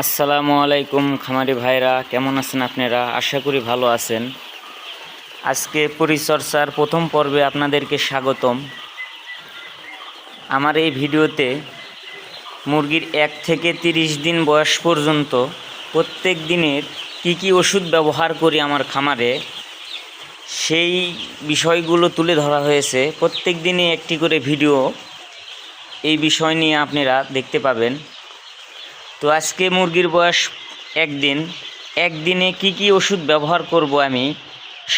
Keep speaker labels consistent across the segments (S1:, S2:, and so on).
S1: আসসালামু আলাইকুম খামারি ভাইরা, কেমন আছেন আপনারা? আশা করি ভালো আছেন। আজকে পরিচর্যার প্রথম পর্বে আপনাদেরকে স্বাগতম। আমার এই ভিডিওতে মুরগির এক থেকে তিরিশ দিন বয়স পর্যন্ত প্রত্যেক দিনের কি কি ওষুধ ব্যবহার করি আমার খামারে, সেই বিষয়গুলো তুলে ধরা হয়েছে। প্রত্যেক দিনই একটি করে ভিডিও এই বিষয় নিয়ে আপনারা দেখতে পাবেন। তো আজকে মুরগির বয়স একদিন। একদিনে কি কি ওষুধ ব্যবহার করব আমি?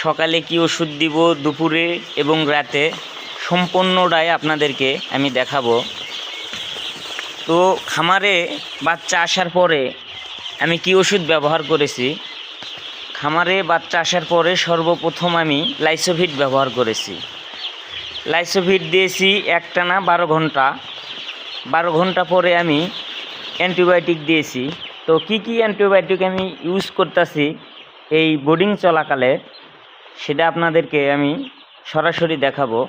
S1: সকালে কি ওষুধ দিব, দুপুরে এবং রাতে? সম্পূর্ণটাই আপনাদেরকে আমি দেখাবো। তো খামারে বাচ্চা আসার পরে আমি কি ওষুধ ব্যবহার করেছি? খামারে বাচ্চা আসার পরে সর্বপ্রথম আমি লাইসোভিট ব্যবহার করেছি। লাইসোভিট দিয়েছি একটানা বারো ঘণ্টা। বারো ঘণ্টা পরে আমি অ্যান্টিবায়োটিক দিয়েছি। তো কি কি অ্যান্টিবায়োটিক আমি ইউজ করতেছি এই বোর্ডিং চলাকালে, সেটা আপনাদেরকে আমি সরাসরি দেখাবো।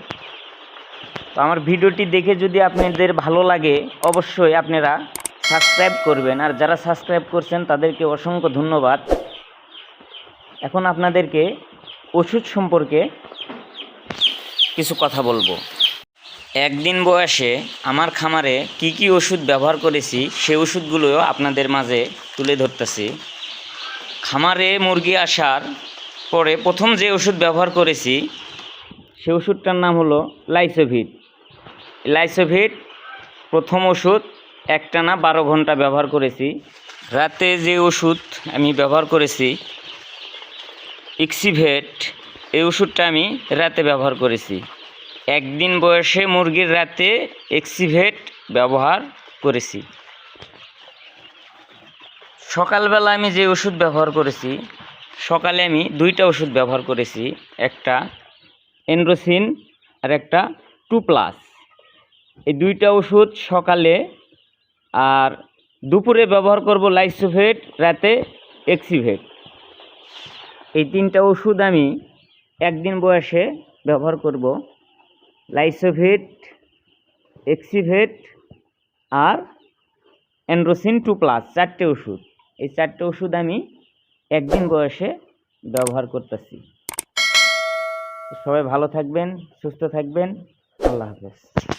S1: তো আমার ভিডিওটি দেখে যদি আপনাদের ভালো লাগে, অবশ্যই আপনারা সাবস্ক্রাইব করবেন। আর যারা সাবস্ক্রাইব করছেন, তাদেরকে অসংখ্য ধন্যবাদ। এখন আপনাদেরকে ওষুধ সম্পর্কে কিছু কথা বলব। একদিন বয়সে আমার খামারে কি কি ওষুধ ব্যবহার করেছি, সে ওষুধগুলোও আপনাদের মাঝে তুলে ধরতেছি। খামারে মুরগি আসার পরে প্রথম যে ওষুধ ব্যবহার করেছি, সে ওষুধটার নাম হলো লাইসোভিট। লাইসোভিট প্রথম ওষুধ একটানা বারো ঘণ্টা ব্যবহার করেছি। রাতে যে ওষুধ আমি ব্যবহার করেছি, ইক্সিভেট, এই ওষুধটা আমি রাতে ব্যবহার করেছি। একদিন বয়সে মুরগির রাতে এক্সিভেট ব্যবহার করেছি। সকালবেলা আমি যে ওষুধ ব্যবহার করেছি, সকালে আমি দুইটা ওষুধ ব্যবহার করেছি, একটা এন্ড্রোসিন আর একটা টু প্লাস। এই দুইটা ওষুধ সকালে আর দুপুরে ব্যবহার করব লাইসোভেট, রাতে এক্সিভেট। এই তিনটা ওষুধ আমি একদিন বয়সে ব্যবহার করব। লাইসোভেট, এক্সিভেট আর অ্যান্ড্রোসিন টু প্লাস, চারটে ওষুধ। এই চারটে ওষুধ আমি একদিন বয়সে ব্যবহার করতেছি। সবাই ভালো থাকবেন, সুস্থ থাকবেন। আল্লাহ হাফেজ।